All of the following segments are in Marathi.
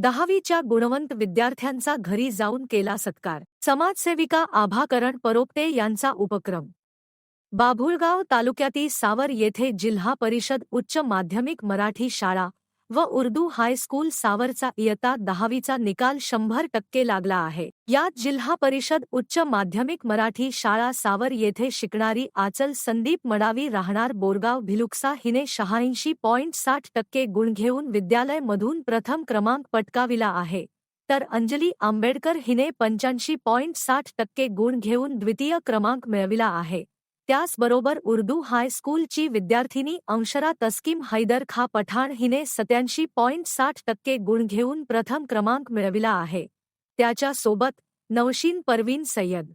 दहावीच्या गुणवंत विद्यार्थ्यांचा घरी जाऊन केला सत्कार. समाजसेविका आभाकरण परोपटे यांचा उपक्रम. बाभुळगाव तालुक्यातील सावर येथे जिल्हा परिषद उच्च माध्यमिक मराठी शाळा व उर्दू हायस्कूल सावरचा इयत्ता दहावीचा निकाल शंभर टक्के लागला आहे. यात जिल्हा परिषद उच्च माध्यमिक मराठी शाळा सावर येथे शिकणारी आचल संदीप मडावी राहणार बोरगाव भिलुक्सा हिने शहाऐंशी पॉईंट साठ टक्के गुण घेऊन विद्यालय मधून प्रथम क्रमांक पटकाविला आहे. तर अंजली आंबेडकर हिने पंच्याऐंशी पॉईंट साठ टक्के गुण घेऊन द्वितीय क्रमांक मिळविला आहे. त्याचबरोबर उर्दू हायस्कूलची विद्यार्थिनी अंशरा तस्कीम हैदर खा पठाण हिने सत्याऐंशी पॉईंट साठ टक्के गुण घेऊन प्रथम क्रमांक मिळविला आहे. त्याच्यासोबत नवशीन परवीन सय्यद.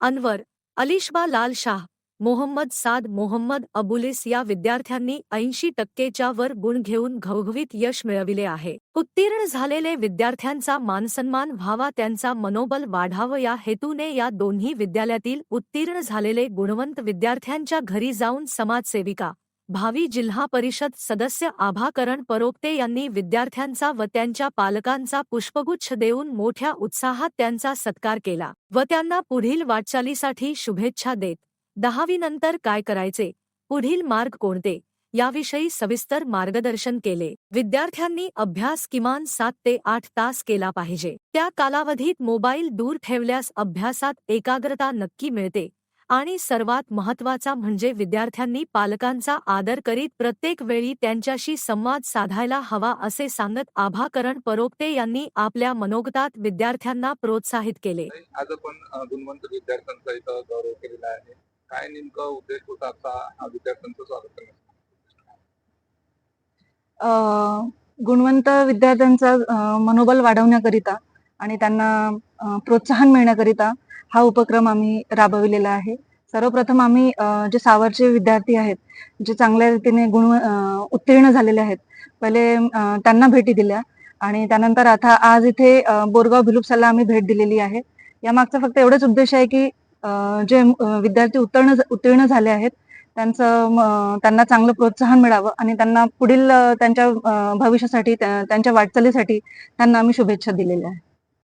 अनवर अलिशबा लाल शाह मोहम्मद साद मोहम्मद अबुलिस या विद्यार्थ्यांनी ऐंशी टक्केच्या वर गुण घेऊन घवघवीत यश मिळविले आहे. उत्तीर्ण झालेले विद्यार्थ्यांचा मानसन्मान व्हावा त्यांचा मनोबल वाढावं या हेतूने या दोन्ही विद्यालयातील उत्तीर्ण झालेले गुणवंत विद्यार्थ्यांच्या घरी जाऊन समाजसेविका भावी जिल्हा परिषद सदस्य आभाकरण परोपते यांनी विद्यार्थ्यांचा व त्यांच्या पालकांचा पुष्पगुच्छ देऊन मोठ्या उत्साहात त्यांचा सत्कार केला व त्यांना पुढील वाटचालीसाठी शुभेच्छा देत दहावीनंतर काय करायचे? पुढील मार्ग कोणते? याविषयी सविस्तर मार्गदर्शन केले. विद्यार्थ्यांनी अभ्यास किमान सात ते आठ तास केला पाहिजे. त्या कालावधीत मोबाईल दूर ठेवल्यास अभ्यासात एकाग्रता नक्की मिळते. आणि सर्वात महत्त्वाचा म्हणजे विद्यार्थ्यांनी पालकांचा आदर करीत प्रत्येक वेळी त्यांच्याशी संवाद साधायला हवा असे सांगत आभाकरण परोक्ते यांनी आपल्या मनोगतात विद्यार्थ्यांना प्रोत्साहित केले. आज आपण गुणवंत विद्यार्थ्यांचा इथं गौरव केलेला आहे. काय नेमका उद्देश होता हा विद्यार्थ्यांचं स्वागत करण्याचा? गुणवंत विद्यार्थ्यांचा मनोबल वाढवण्याकरिता आणि त्यांना प्रोत्साहन मिळण्याकरिता हा उपक्रम आम्ही राबविलेला आहे. सर्वप्रथम आम्ही जे सावरचे विद्यार्थी आहेत जे चांगल्या रीतीने गुण उत्तीर्ण झालेले आहेत पहिले त्यांना भेटी दिल्या आणि त्यानंतर आता आज इथे बोरगाव भिलुपसाला आम्ही भेट दिलेली आहे. यामागचा फक्त एवढाच उद्देश आहे की जे विद्यार्थी उत्तीर्ण उत्तीर्ण झाले आहेत त्यांचं त्यांना चांगलं प्रोत्साहन मिळावं आणि त्यांना पुढील त्यांच्या भविष्यासाठी त्यांच्या वाटचालीसाठी त्यांना आम्ही शुभेच्छा दिलेल्या आहेत.